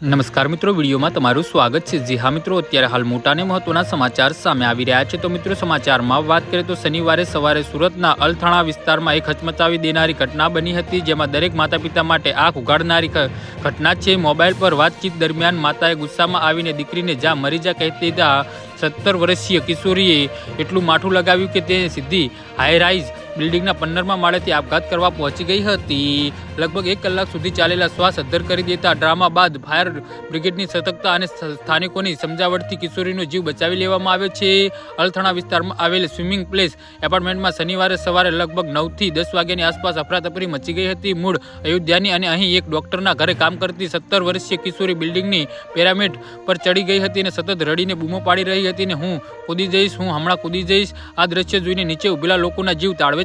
નમસ્કાર મિત્રો, વિડીયોમાં તમારું સ્વાગત છે. જી હા મિત્રો, અત્યારે હાલ મોટા અને મહત્વના સમાચાર સામે આવી રહ્યા છે. તો મિત્રો, સમાચારમાં વાત કરીએ તો શનિવારે સવારે સુરતના અલથાણા વિસ્તારમાં એક હચમચાવી દેનારી ઘટના બની હતી, જેમાં દરેક માતા પિતા માટે આંખ ઉગાડનારી ઘટના છે. મોબાઈલ પર વાતચીત દરમિયાન માતાએ ગુસ્સામાં આવીને દીકરીને જા મરી જા કહેતી દીધા સત્તર વર્ષીય કિશોરીએ એટલું માઠું લગાવ્યું કે તે સીધી હાઈ રાઇઝ બિલ્ડિંગના પંદરમાં માળેથી આપઘાત કરવા પહોંચી ગઈ હતી. લગભગ એક કલાક સુધી ચાલેલા શ્વાસ અદ્ધર કરી દેતા ડ્રામા બાદ ફાયર બ્રિગેડની સતર્કતા અને સ્થાનિકોની સમજાવટથી કિશોરીનો જીવ બચાવી લેવામાં આવ્યો છે. અલથણા વિસ્તારમાં આવેલ સ્વિમિંગ પ્લેસ એપાર્ટમેન્ટમાં શનિવારે સવારે લગભગ નવથી દસ વાગ્યાની આસપાસ અફરાતફરી મચી ગઈ હતી. મૂળ અયોધ્યાની અને અહીં એક ડોક્ટરના ઘરે કામ કરતી સત્તર વર્ષીય કિશોરી બિલ્ડિંગની પેરામિડ પર ચડી ગઈ હતી અને સતત રડીને બૂમો પાડી રહી હતી અને હું કૂદી જઈશ, હું હમણાં કૂદી જઈશ. આ દ્રશ્ય જોઈને નીચે ઉભેલા લોકોના જીવ તાળવે